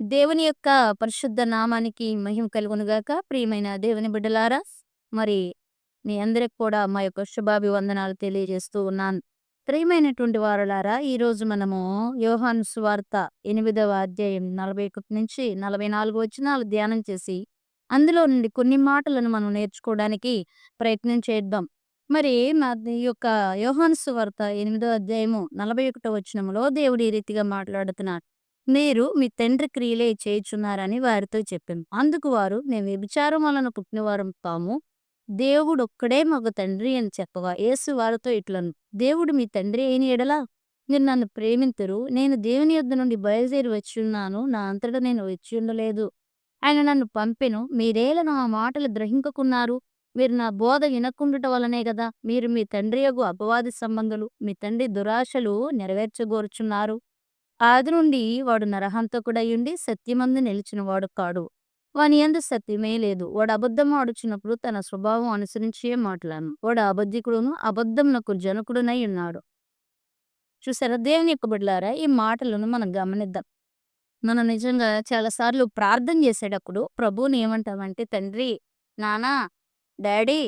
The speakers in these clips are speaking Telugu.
దేవుని యొక్క పరిశుద్ధ నామానికి మహిమ కలుగునుగాక ప్రియమైన దేవుని బిడ్డలారా మరి మీ అందరికి కూడా మా యొక్క శుభాభివందనాలు తెలియజేస్తూ ఉన్నాను. ప్రియమైనటువంటి వారులారా ఈరోజు మనము యోహాను సువార్త ఎనిమిదవ అధ్యాయం నలభై ఒకటి నుంచి నలభై నాలుగు వచనాలు ధ్యానం చేసి అందులో నుండి కొన్ని మాటలను మనం నేర్చుకోవడానికి ప్రయత్నం చేద్దాం. మరి నా ఈ యొక్క యోహాను సువార్త ఎనిమిదో అధ్యాయము నలభై ఒకటో వచనంలో దేవుడు ఈ రీతిగా మాట్లాడుతున్నాడు. మీరు మీ తండ్రి క్రియలే చేయుచున్నారని వారితో చెప్పాను అందుకు వారు నేను వ్యభిచారం వలన పుట్టినవారం తాము దేవుడు ఒక్కడే మాకు తండ్రి అని చెప్పగా యేసు వారితో ఇట్లను. దేవుడు మీ తండ్రి అయిన ఎడలా మీరు నన్ను ప్రేమింతురు. నేను దేవుని యొద్ద నుండి బయలుదేరి వచ్చున్నాను నా అంతటా నేను వచ్చి ఉండలేదు. ఆయన నన్ను పంపెను. మీరేలా నా మాటలు గ్రహింపకున్నారు? మీరు నా బోధ వినకుండుట వలనే కదా మీరు మీ తండ్రి యొక్క అపవాది సంబంధులు మీ తండ్రి దురాశలు నెరవేర్చగోరుచున్నారు. ఆది నుండి వాడు నరహంతకుడయ్యుండి సత్యమందు నిలిచిన వాడు కాడు. వాని ఎందు సత్యమే లేదు. వాడు అబద్ధం ఆడుచున్నప్పుడు తన స్వభావం అనుసరించే మాట్లాడను. వాడు అబద్ధికుడును అబద్ధమునకు జనకుడునై ఉన్నాడు. చూసారా? దేవుని యొక్క బిడ్డలారా ఈ మాటలను మనం గమనిద్దాం. మనం నిజంగా చాలాసార్లు ప్రార్థన చేసేటప్పుడు ప్రభువుని ఏమంటామంటే తండ్రి నానా డాడీ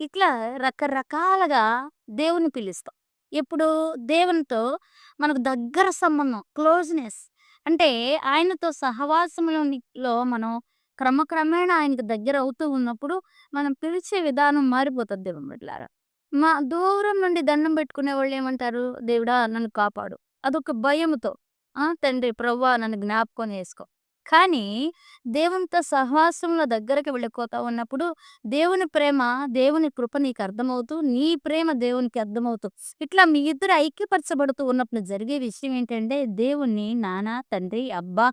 ఇట్లా రకరకాలుగా దేవుని పిలుస్తాం. ఇప్పుడు దేవునితో మనకు దగ్గర సంబంధం క్లోజ్నెస్ అంటే ఆయనతో సహవాసంలో మనం క్రమక్రమేణా ఆయనకు దగ్గర అవుతూ ఉన్నప్పుడు మనం పిలిచే విధానం మారిపోతుంది దేవుని బిడ్డలారా. మా దూరం నుండి దండం పెట్టుకునే వాళ్ళు ఏమంటారు? దేవుడా నన్ను కాపాడు. అదొక భయముతో. ఆ తండ్రి ప్రవ్వా నన్ను జ్ఞాపకం చేసుకో. కానీ దేవునితో సహవాసంలో దగ్గరకు వెళ్ళిపోతా ఉన్నప్పుడు దేవుని ప్రేమ దేవుని కృప నీకు అర్థమవుతూ నీ ప్రేమ దేవునికి అర్థమవుతూ ఇట్లా మీ ఇద్దరు ఐక్యపరచబడుతూ ఉన్నప్పుడు జరిగే విషయం ఏంటంటే దేవుణ్ణి నాన్న తండ్రి అబ్బా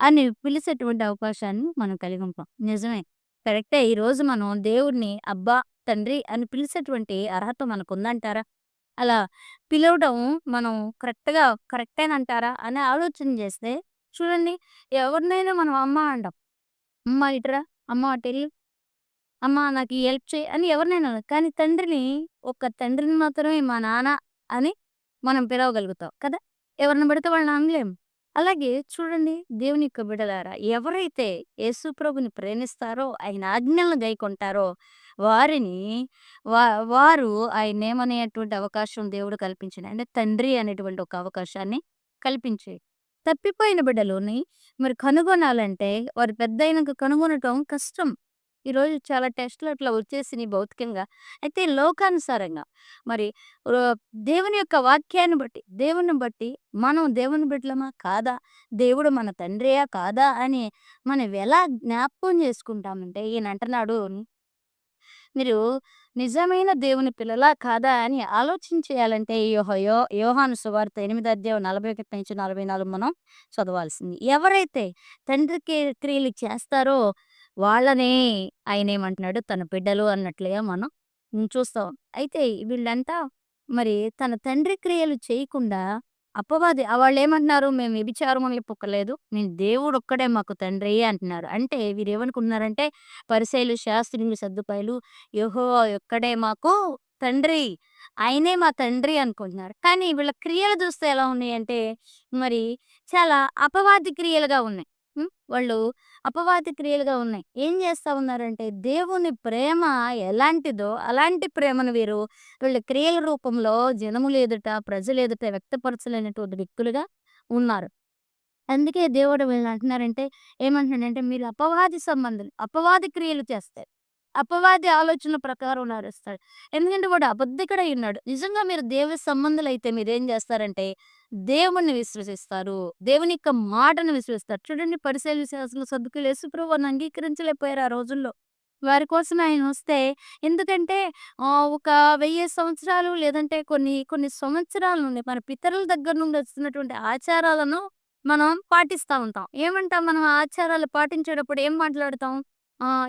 అని పిలిచేటువంటి అవకాశాన్ని మనం కలిగి ఉంటాం. నిజమే. కరెక్టే. ఈ రోజు మనం దేవుణ్ణి అబ్బా తండ్రి అని పిలిచేటువంటి అర్హత మనకు ఉందంటారా అలా పిలవడం మనం కరెక్ట్గా అంటారా అని ఆలోచన చేస్తే చూడండి ఎవరినైనా మనం అమ్మ అంటాం. అమ్మ ఇట్రా అమ్మ అటెళ్ళి అమ్మ నాకు హెల్ప్ చేయి అని ఎవరినైనా కానీ తండ్రిని ఒక తండ్రిని మాత్రమే మా నాన్న అని మనం పిలవగలుగుతాం కదా! ఎవరిని పెడితే వాళ్ళని అనలేం. అలాగే చూడండి దేవుని యొక్క బిడలారా ఎవరైతే యేసు ప్రభుని ప్రేమిస్తారో ఆయన ఆజ్ఞలను గైకొంటారో వారిని వా వారు ఆయన ఏమనేటువంటి అవకాశం దేవుడు కల్పించిన అంటే తండ్రి అనేటువంటి ఒక అవకాశాన్ని కల్పించే తప్పిపోయిన బిడ్డలోని మరి కనుగొనాలంటే వారు పెద్ద అయినాక కనుగొనటం కష్టం. ఈరోజు చాలా టెస్టులు అట్లా వచ్చేసినాయి భౌతికంగా. అయితే లోకానుసారంగా మరి దేవుని యొక్క వాక్యాన్ని బట్టి దేవుని బట్టి మనం దేవుని బిడ్డలమా కాదా? దేవుడు మన తండ్రియా కాదా? అని మనం ఎలా జ్ఞాపకం చేసుకుంటామంటే ఈయన అంటున్నాడు మీరు నిజమైన దేవుని పిల్లలా కాదా అని ఆలోచన చేయాలంటే యోహయో యోహాను సువార్త ఎనిమిది అధ్యాయం నలభై ఒకటి నుంచి నలభై నాలుగు మనం చదవాల్సింది. ఎవరైతే తండ్రికి క్రియలు చేస్తారో వాళ్ళనే ఆయన ఏమంటున్నాడు? తన బిడ్డలు అన్నట్లుగా మనం చూస్తాం. అయితే వీళ్ళంతా మరి తన తండ్రి క్రియలు చేయకుండా అపవాది వాళ్ళు ఏమంటున్నారు మేము వ్యభిచారం పుక్కలేదు నేను దేవుడు ఒక్కడే మాకు తండ్రి అంటున్నారు. అంటే వీరు ఏమనుకున్నారంటే పరిశైలు శాస్త్రులు సర్దుపాయలు యోహో ఒక్కడే మాకు తండ్రి. ఆయనే మా తండ్రి అనుకుంటున్నారు. కానీ వీళ్ళ క్రియలు చూస్తే ఎలా ఉన్నాయి అంటే మరి చాలా అపవాది క్రియలుగా ఉన్నాయి. వాళ్ళు అపవాది క్రియలుగా ఉన్నాయి. ఏం చేస్తా ఉన్నారంటే దేవుని ప్రేమ ఎలాంటిదో అలాంటి ప్రేమను వీరు వీళ్ళ క్రియల రూపంలో జనములు ఎదుట ప్రజలు ఎదుట వ్యక్తపరచలేనటువంటి వ్యక్తులుగా ఉన్నారు. అందుకే దేవుడు వీళ్ళని అంటున్నారంటే ఏమంటున్నాడంటే మీరు అపవాది సంబంధులు అపవాది క్రియలు చేస్తారు అపవాది ఆలోచన ప్రకారం నడుస్తాడు. ఎందుకంటే వాడు అబద్ధికుడై ఉన్నాడు. నిజంగా మీరు దేవుని సంబంధులు అయితే మీరేం చేస్తారంటే దేవుణ్ణి విశ్వసిస్తారు. దేవుని యొక్క మాటను విశ్వసిస్తారు. చూడండి పరిశీలి శాస్త్రులు సర్దుకులు యేసుప్రభుని అంగీకరించలేకపోయారు ఆ రోజుల్లో. వారి కోసం ఆయన వస్తే ఎందుకంటే ఒక వెయ్యి సంవత్సరాలు లేదంటే కొన్ని కొన్ని సంవత్సరాల నుండి మన పితరుల దగ్గర నుండి వస్తున్నటువంటి ఆచారాలను మనం పాటిస్తూ ఉంటాం. ఏమంటాం మనం ఆచారాలు పాటించేటప్పుడు ఏం మాట్లాడతాం?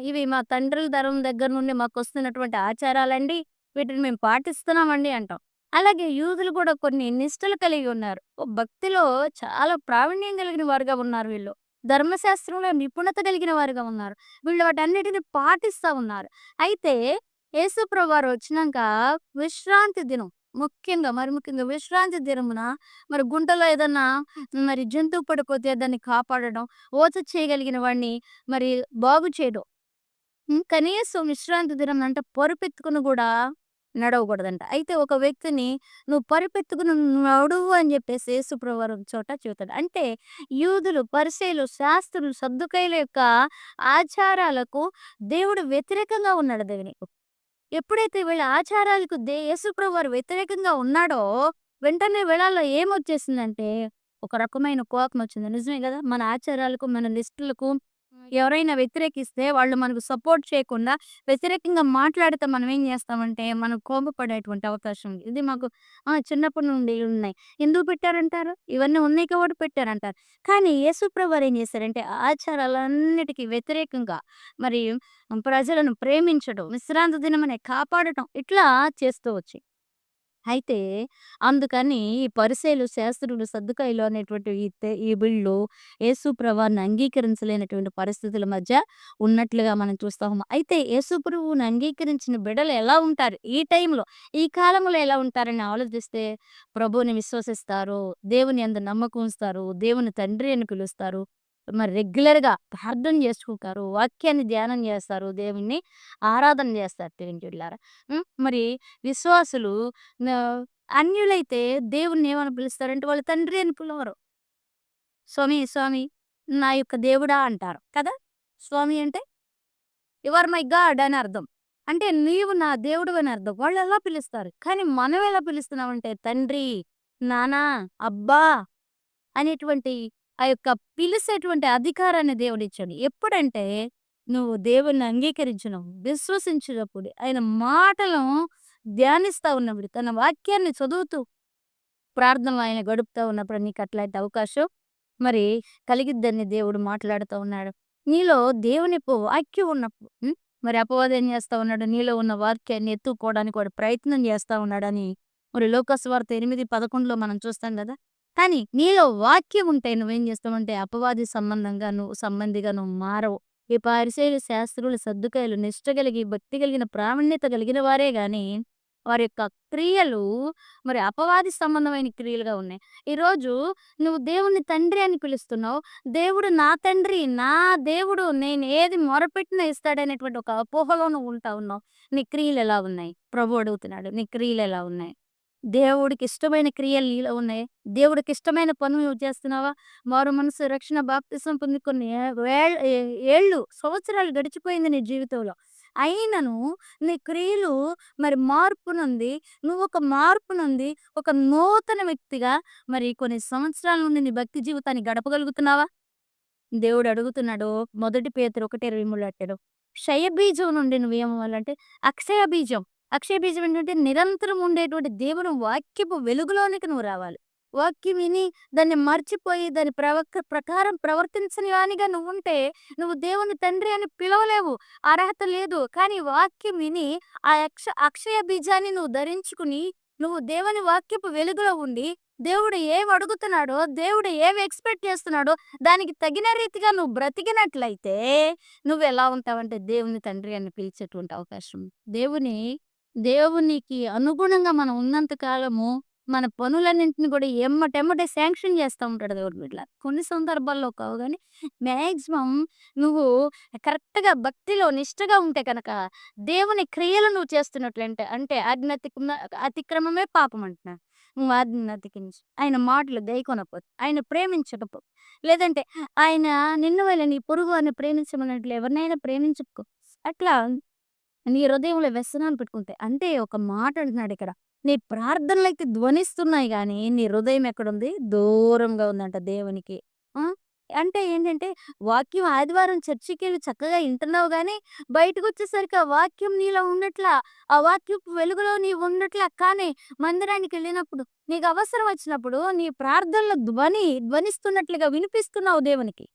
ఇవి మా తండ్రుల తరం దగ్గర నుండి మాకు వస్తున్నటువంటి ఆచారాలండి. వీటిని మేము పాటిస్తున్నామండి అంటాం. అలాగే యూదులు కూడా కొన్ని నిష్ఠలు కలిగి ఉన్నారు. భక్తిలో చాలా ప్రావీణ్యం కలిగిన వారుగా ఉన్నారు వీళ్ళు. ధర్మశాస్త్రంలో నిపుణత కలిగిన వారుగా ఉన్నారు. వీళ్ళు వాటన్నిటిని పాటిస్తూ ఉన్నారు. అయితే యేసుప్రభు వారు వచ్చినాక విశ్రాంతి దినం ముఖ్యంగా మరి ముఖ్యంగా విశ్రాంతి దినమున మరి గుంటలో ఏదన్నా మరి జంతువు పడిపోతే దాన్ని కాపాడడం, ఓత చేయగలిగిన వాడిని మరి బాగు చేయడం. కనీసం విశ్రాంతి దినం అంటే పరుపెత్తుకుని కూడా నడవకూడదంట. అయితే ఒక వ్యక్తిని "నువ్వు పరిపెత్తుకుని నడువు" అని చెప్పేసి యేసుప్రవరం చోట చెబుతాడు. అంటే యూదులు, పరిసయ్యులు, శాస్త్రులు, సద్దూకయ్యుల యొక్క ఆచారాలకు దేవుడు వ్యతిరేకంగా ఉన్నాడు దేవుని ఎప్పుడైతే వీళ్ళ ఆచారాలకు దే యేసుప్రభువారు వ్యతిరేకంగా ఉన్నాడో, వెంటనే వీళ్ళలో ఏమొచ్చేసిందంటే, ఒక రకమైన కోపం వచ్చింది నిజమే కదా? మన ఆచారాలకు, మన లిస్టులకు ఎవరైనా వ్యతిరేకిస్తే వాళ్ళు మనకు సపోర్ట్ చేయకుండా వ్యతిరేకంగా మాట్లాడితే మనం ఏం చేస్తామంటే మనం కోపపడేటువంటి అవకాశం ఉంది. ఇది మాకు ఆ! చిన్నప్పటి నుండి ఉన్నాయి. ఎందుకు పెట్టారంటారు? ఇవన్నీ ఉన్నాయి కాబట్టి పెట్టారంటారు. కానీ యేసుప్రభువారు ఏం చేశారంటే ఆచారాలన్నిటికి వ్యతిరేకంగా మరి ప్రజలను ప్రేమించడం, విశ్రాంతి దినమని కాపాడటం ఇట్లా చేస్తూ వచ్చి అయితే అందుకని ఈ పరిసయ్యులు, శాస్త్రులు, సర్దుకాయలు అనేటువంటి ఈ తె ఈ వీళ్ళు యేసు అంగీకరించలేనటువంటి పరిస్థితుల మధ్య ఉన్నట్లుగా మనం చూస్తాము. అయితే యేసు ప్రభువుని అంగీకరించిన బిడ్డలు ఎలా ఉంటారు? ఈ టైంలో, ఈ కాలంలో ఎలా ఉంటారని ఆలోచిస్తే ప్రభువుని విశ్వసిస్తారు, దేవుని యందు నమ్మకం ఉంచుతారు, దేవుని తండ్రి అని పిలుస్తారు. మరి రెగ్యులర్‌గా ప్రార్థన చేసుకుంటారు వాక్యాన్ని ధ్యానం చేస్తారు దేవుణ్ణి ఆరాధన చేస్తారు ప్రియమైన మరి విశ్వాసులు అన్యులైతే దేవుణ్ణి ఏమని పిలుస్తారంటే వాళ్ళు తండ్రి అని పిలవరు. స్వామి, స్వామి నా యొక్క దేవుడా అంటారు కదా! స్వామి అంటే యువర్ మై గాడ్ అని అర్థం. అంటే నీవు నా దేవుడు అని అర్థం. వాళ్ళు ఎలా పిలుస్తారు. కానీ మనం ఎలా పిలుస్తున్నామంటే తండ్రి, నానా అబ్బా అనేటువంటి ఆ యొక్క పిలిసేటువంటి అధికారాన్ని దేవుడిచ్చాడు. ఎప్పుడంటే నువ్వు దేవుడిని అంగీకరించినప్పుడు, విశ్వసించినప్పుడు, ఆయన మాటలను ధ్యానిస్తా ఉన్నప్పుడు, తన వాక్యాన్ని చదువుతూ ప్రార్థన ఆయన గడుపుతా ఉన్నప్పుడు నీకు అట్లాంటి అవకాశం మరి కలిగిద్దని దేవుడు మాట్లాడుతూ ఉన్నాడు. నీలో దేవుని వాక్యం ఉన్నప్పుడు మరి అపవాదం ఏం చేస్తూ ఉన్నాడు? నీలో ఉన్న వాక్యాన్ని ఎత్తుకోవడానికి వాడు ప్రయత్నం చేస్తూ ఉన్నాడని మరి లోకస్వార్త ఎనిమిది పదకొండులో మనం చూస్తాం కదా కానీ నీలో వాక్యం ఉంటే నువ్వేం చేస్తామంటే అపవాది సంబంధంగా నువ్వు సంబంధిగా నువ్వు మారవు. ఈ పారిశైలు శాస్త్రులు, సర్దుకాయలు నిష్ట కలిగి, భక్తి కలిగిన, ప్రావీణ్యత కలిగిన వారే గాని వారి యొక్క క్రియలు మరి అపవాది సంబంధమైన క్రియలుగా ఉన్నాయి. ఈరోజు నువ్వు దేవుణ్ణి తండ్రి అని పిలుస్తున్నావు. దేవుడు నా తండ్రి, నా దేవుడు నేను ఏది మొరపెట్టినా ఇస్తాడనేటువంటి ఒక అపోహలో నువ్వు ఉంటా ఉన్నావు. నీ క్రియలు ఎలా ఉన్నాయి? ప్రభు అడుగుతున్నాడు. నీ క్రియలు ఎలా ఉన్నాయి? దేవుడికి ఇష్టమైన క్రియలు నీలో ఉన్నాయి దేవుడికి ఇష్టమైన పనులు నువ్వు చేస్తున్నావా? మారు మనసు, రక్షణ, బాప్తిసం పొంది కొన్ని ఏ ఏళ్ళు, సంవత్సరాలు గడిచిపోయింది నీ జీవితంలో. అయినను నీ క్రియలు మరి మార్పు నుండి నువ్వు ఒక మార్పు నుండి ఒక నూతన వ్యక్తిగా మరి కొన్ని సంవత్సరాల నుండి నీ భక్తి జీవితాన్ని గడపగలుగుతున్నావా? దేవుడు అడుగుతున్నాడు. మొదటి పేతురు 1:23లో అంటాడు. క్షయబీజం నుండి నువ్వేమవ్వాలంటే అక్షయ బీజం. అక్షయ బీజం ఏంటంటే నిరంతరం ఉండేటువంటి దేవుని వాక్యపు వెలుగులోనికి నువ్వు రావాలి. వాక్యం విని దాన్ని మర్చిపోయి దాని ప్రవ ప్రకారం ప్రవర్తించని వానిగా నువ్వుంటే నువ్వు దేవుని తండ్రి అని పిలవలేవు. అర్హత లేదు. కానీ వాక్యం విని ఆ అక్ష అక్షయ బీజాన్ని నువ్వు ధరించుకుని నువ్వు దేవుని వాక్యపు వెలుగులో ఉండి దేవుడు ఏం అడుగుతున్నాడో, దేవుడు ఏం ఎక్స్‌పెక్ట్ చేస్తున్నాడో దానికి తగిన రీతిగా నువ్వు బ్రతికినట్లయితే నువ్వు ఎలా ఉంటావంటే దేవుని తండ్రి అని పిలిచేటువంటి అవకాశం. దేవుని దేవునికి అనుగుణంగా మనం ఉన్నంత కాలము మన పనులన్నింటిని కూడా ఎమ్మటెమ్మటే శాంక్షన్ చేస్తూ ఉంటాడు దేవుడు ఇట్లా కొన్ని సందర్భాల్లో కావు కానీ మాక్సిమం నువ్వు కరెక్ట్‌గా భక్తిలో నిష్టగా ఉంటే కనుక దేవుని క్రియలు నువ్వు చేస్తున్నట్లంటే అంటే ఆజ్ఞ అతిక్రమమే పాపం అంటున్నా నువ్వు ఆజ్ఞను ఆయన మాటలు దయకొనకపోతే ఆయన ప్రేమించకపోతే, లేదంటే ఆయన నిన్ను వలె నీ పొరుగు వారిని ప్రేమించమన్నట్లు ఎవరినైనా ప్రేమించుకో అట్లా నీ హృదయంలో వ్యసనాలు పెట్టుకుంటే అంటే ఒక మాట అంటున్నాడు ఇక్కడ. నీ ప్రార్థనలైతే ధ్వనిస్తున్నాయి కానీ నీ హృదయం ఎక్కడుంది? దూరంగా ఉందంట దేవునికి. ఆ! అంటే ఏంటంటే వాక్యం ఆదివారం చర్చికి వెళ్ళి చక్కగా వింటున్నావు కానీ బయటకు బయటకొచ్చేసరికి ఆ వాక్యం నీలో ఉండట్లా. ఆ వాక్యం వెలుగులో నీవు ఉండట్లా. కానీ మందిరానికి వెళ్ళినప్పుడు నీకు అవసరం వచ్చినప్పుడు నీ ప్రార్థనలో ధ్వని ధ్వనిస్తున్నట్లుగా వినిపిస్తున్నావు దేవునికి.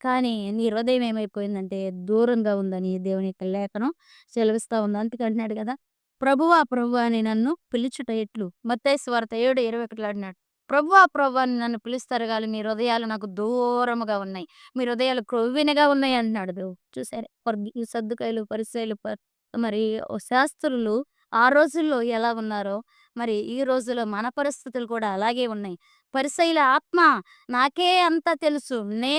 కానీ నీ హృదయం ఏమైపోయిందంటే దూరంగా ఉందని దేవుని యొక్క లేఖనం సెలవిస్తా ఉంది. అందుకే అంటున్నాడు కదా ప్రభువా! ప్రభువా! అని నన్ను పిలుచుట ఎట్లు? మత్తయి సువార్త 7:21లో అంటున్నాడు. ప్రభువా! ప్రభువా! అని నన్ను పిలుస్తారు కానీ మీ హృదయాలు నాకు దూరముగా ఉన్నాయి. మీ హృదయాలు క్రొవ్వినగా ఉన్నాయి అంటున్నాడు దేవుడు. చూసారా? సర్దుకాయలు ఈ మరి శాస్త్రులు ఆ రోజుల్లో ఎలా ఉన్నారో మరి ఈ రోజులో మన పరిస్థితులు కూడా అలాగే ఉన్నాయి. పరిశైల ఆత్మ నాకే అంతా తెలుసు. నే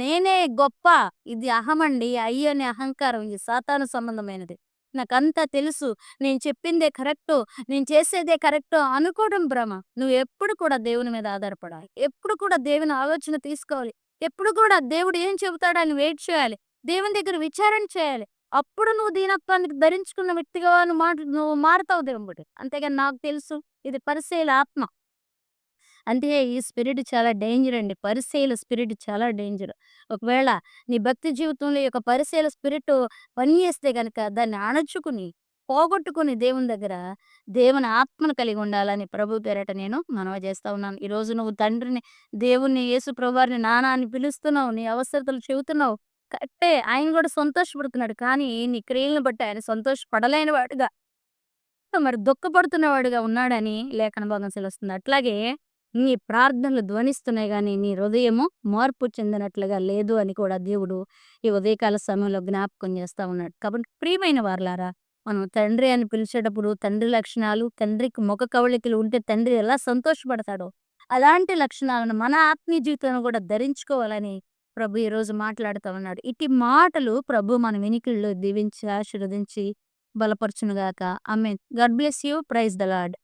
నేనే గొప్ప. ఇది అహమండి. ఐ అనే అహంకారం. ఇది సాతాను సంబంధమైనది. నాకంతా తెలుసు. నేను చెప్పిందే కరెక్టు. నేను చేసేదే కరెక్టు అనుకోవడం భ్రమ. నువ్వెప్పుడు కూడా దేవుని మీద ఆధారపడాలి. ఎప్పుడు కూడా దేవుని ఆలోచన తీసుకోవాలి. ఎప్పుడు కూడా దేవుడు ఏం చెబుతాడని వెయిట్ చేయాలి. దేవుని దగ్గర విచారణ చేయాలి. అప్పుడు నువ్వు దీనత్వానికి ధరించుకున్న వ్యక్తిగా నువ్వు మాట నువ్వు మారతావు దేవుడు అంతేగాని నాకు తెలుసు. ఇది పరిశీల ఆత్మ. అంటే ఈ స్పిరిట్ చాలా డేంజర్ అండి. పరిశీల స్పిరిట్ చాలా డేంజర్. ఒకవేళ నీ భక్తి జీవితంలో ఈ యొక్క పరిశీల స్పిరిట్ పనిచేస్తే కనుక దాన్ని అణచుకుని, పోగొట్టుకుని దేవుని దగ్గర దేవుని ఆత్మను కలిగి ఉండాలని ప్రభు పేరట నేను మనవ చేస్తా ఉన్నాను. ఈరోజు నువ్వు తండ్రిని, దేవుణ్ణి, యేసు ప్రభువారిని నానా అని పిలుస్తున్నావు. నీ అవసరతలు చెబుతున్నావు. కరెక్టే. ఆయన కూడా సంతోషపడుతున్నాడు. కానీ నీ క్రియలను బట్టి ఆయన సంతోషపడలేని వాడుగా మరి దుఃఖపడుతున్నవాడుగా ఉన్నాడని లేఖన భాగం తెలుస్తుంది అట్లాగే నీ ప్రార్థనలు ధ్వనిస్తున్నాయి కానీ నీ హృదయము మార్పు చెందినట్లుగా లేదు అని కూడా దేవుడు ఈ ఉదయకాల సమయంలో జ్ఞాపకం చేస్తా ఉన్నాడు. కాబట్టి ప్రియమైన వారులారా మనం తండ్రి అని పిలిచేటప్పుడు తండ్రి లక్షణాలు, తండ్రికి ముఖ కవళికలు ఉంటే తండ్రి ఎలా సంతోషపడతాడో అలాంటి లక్షణాలను మన ఆత్మీయ జీవితంలో కూడా ధరించుకోవాలని ప్రభు ఈరోజు మాట్లాడుతా ఉన్నాడు. ఇట్టి మాటలు ప్రభు మన వినికిల్లో దీవించి, ఆశీర్వదించి బలపరచునుగాక. ఆమేన్. God bless you. Praise the Lord